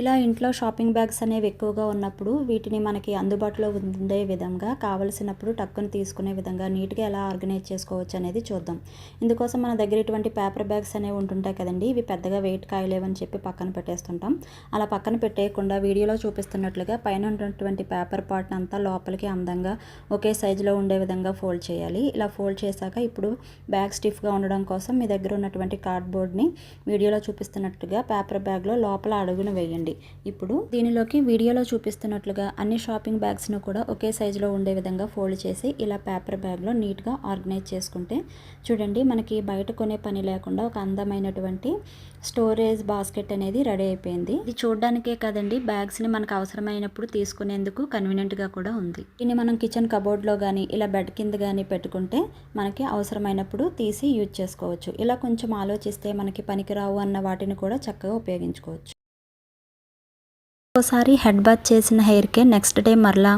ఇలా ఇంట్లో shopping bags అనేవి ఎక్కువగా ఉన్నప్పుడు వీటిని మనకి అందుబాటులో ఉండే విధంగా కావలసినప్పుడు టక్కుని తీసుకునే విధంగా నీట్గా ఎలా ఆర్గనైజ్ చేసుకోవచ్చు అనేది చూద్దాం. ఇందుకోసం మన దగ్గర ఇటువంటి పేపర్ బ్యాగ్స్ అనేవి ఉంటుంటాయి కదండి ఇవి పెద్దగా వెయిట్ కాయలేవని చెప్పి పక్కన పెట్టేస్తుంటాం. అలా పక్కన పెట్టేయకుండా వీడియోలో చూపిస్తున్నట్లుగా పైన ఉన్నటువంటి పేపర్ పార్ట్ అంతా లోపలికి అందంగా ఒకే సైజులో ఉండే విధంగా ఫోల్డ్ చేయాలి. ఇలా ఫోల్డ్ చేశాక ఇప్పుడు బ్యాగ్ స్టిఫ్గా ఉండడం కోసం మీ దగ్గర ఉన్నటువంటి కార్డ్బోర్డ్ని వీడియోలో చూపిస్తున్నట్టుగా పేపర్ బ్యాగ్లో లోపల అడుగున వేయండి. ఇప్పుడు దీనిలోకి వీడియోలో చూపిస్తున్నట్లుగా అన్ని షాపింగ్ బ్యాగ్స్ను కూడా ఒకే సైజులో ఉండే విధంగా ఫోల్డ్ చేసి ఇలా పేపర్ బ్యాగ్లో నీట్గా ఆర్గనైజ్ చేసుకుంటే చూడండి మనకి బయట కొనే పని లేకుండా ఒక అందమైనటువంటి స్టోరేజ్ బాస్కెట్ అనేది రెడీ అయిపోయింది. ఇది చూడడానికే కదండి బ్యాగ్స్ని మనకు అవసరమైనప్పుడు తీసుకునేందుకు కన్వీనియంట్గా కూడా ఉంది. దీన్ని మనం కిచెన్ కబోర్డ్లో కానీ ఇలా బెడ్ కింద కానీ పెట్టుకుంటే మనకి అవసరమైనప్పుడు తీసి యూజ్ చేసుకోవచ్చు. ఇలా కొంచెం ఆలోచిస్తే మనకి పనికిరావు అన్న వాటిని కూడా చక్కగా ఉపయోగించుకోవచ్చు. ఒకసారి హెడ్ బాత్ చేసిన హెయిర్కే నెక్స్ట్ డే మరలా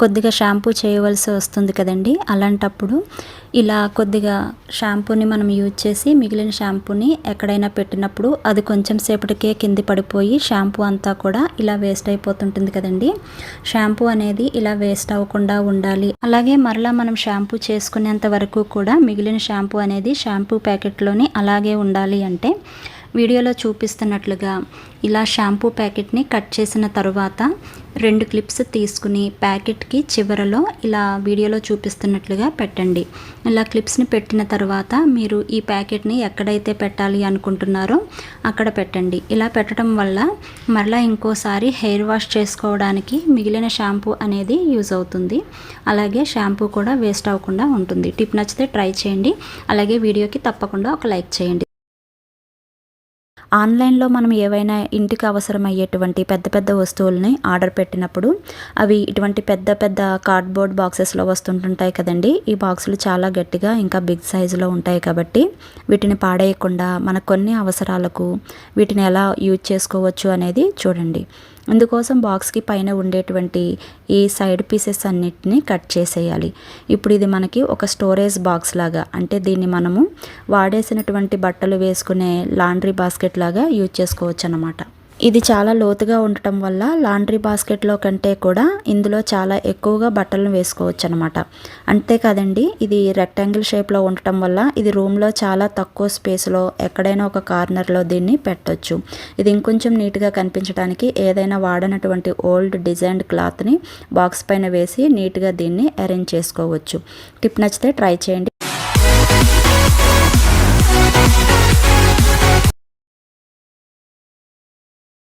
కొద్దిగా షాంపూ చేయవలసి వస్తుంది కదండి. అలాంటప్పుడు ఇలా కొద్దిగా షాంపూని మనం యూజ్ చేసి మిగిలిన షాంపూని ఎక్కడైనా పెట్టినప్పుడు అది కొంచెం సేపటికే కింది పడిపోయి షాంపూ అంతా కూడా ఇలా వేస్ట్ అయిపోతుంటుంది కదండి. షాంపూ అనేది ఇలా వేస్ట్ అవ్వకుండా ఉండాలి. అలాగే మరలా మనం షాంపూ చేసుకునేంత వరకు కూడా మిగిలిన షాంపూ అనేది షాంపూ ప్యాకెట్లోని అలాగే ఉండాలి అంటే వీడియోలో చూపిస్తున్నట్లుగా ఇలా షాంపూ ప్యాకెట్ని కట్ చేసిన తరువాత రెండు క్లిప్స్ తీసుకుని ప్యాకెట్కి చివరలో ఇలా వీడియోలో చూపిస్తున్నట్లుగా పెట్టండి. ఇలా క్లిప్స్ని పెట్టిన తర్వాత మీరు ఈ ప్యాకెట్ని ఎక్కడైతే పెట్టాలి అనుకుంటున్నారో అక్కడ పెట్టండి. ఇలా పెట్టడం వల్ల మరలా ఇంకోసారి హెయిర్ వాష్ చేసుకోవడానికి మిగిలిన షాంపూ అనేది యూజ్ అవుతుంది. అలాగే షాంపూ కూడా వేస్ట్ అవ్వకుండా ఉంటుంది. టిప్ నచ్చితే ట్రై చేయండి. అలాగే వీడియోకి తప్పకుండా ఒక లైక్ చేయండి. ఆన్లైన్లో మనం ఏవైనా ఇంటికి అవసరమయ్యేటువంటి పెద్ద పెద్ద వస్తువుల్ని ఆర్డర్ పెట్టినప్పుడు అవి ఇటువంటి పెద్ద పెద్ద కార్డ్బోర్డ్ బాక్సెస్లో వస్తుంటుంటాయి కదండి. ఈ బాక్సులు చాలా గట్టిగా ఇంకా బిగ్ సైజులో ఉంటాయి కాబట్టి వీటిని పాడేయకుండా మన కొన్ని అవసరాలకు వీటిని ఎలా యూజ్ చేసుకోవచ్చు అనేది చూడండి. అందుకోసం బాక్స్కి పైన ఉండేటువంటి ఈ సైడ్ పీసెస్ అన్నిటిని కట్ చేసేయాలి. ఇప్పుడు ఇది మనకి ఒక స్టోరేజ్ బాక్స్ లాగా అంటే దీన్ని మనము వాడేసినటువంటి బట్టలు వేసుకునే లాండ్రీ బాస్కెట్ లాగా యూజ్ చేసుకోవచ్చు అన్నమాట ఇది చాలా లోతుగా ఉండటం వల్ల లాండ్రీ బాస్కెట్లో కంటే కూడా ఇందులో చాలా ఎక్కువగా బట్టలను వేసుకోవచ్చు అనమాట అంతేకాదండి ఇది రెక్టాంగిల్ షేప్లో ఉండటం వల్ల ఇది రూమ్లో చాలా తక్కువ స్పేస్లో ఎక్కడైనా ఒక కార్నర్లో దీన్ని పెట్టొచ్చు. ఇది ఇంకొంచెం నీట్గా కనిపించడానికి ఏదైనా వాడనటువంటి ఓల్డ్ డిజైన్డ్ క్లాత్ని బాక్స్ పైన వేసి నీట్గా దీన్ని అరేంజ్ చేసుకోవచ్చు. టిప్ నచ్చితే ట్రై చేయండి.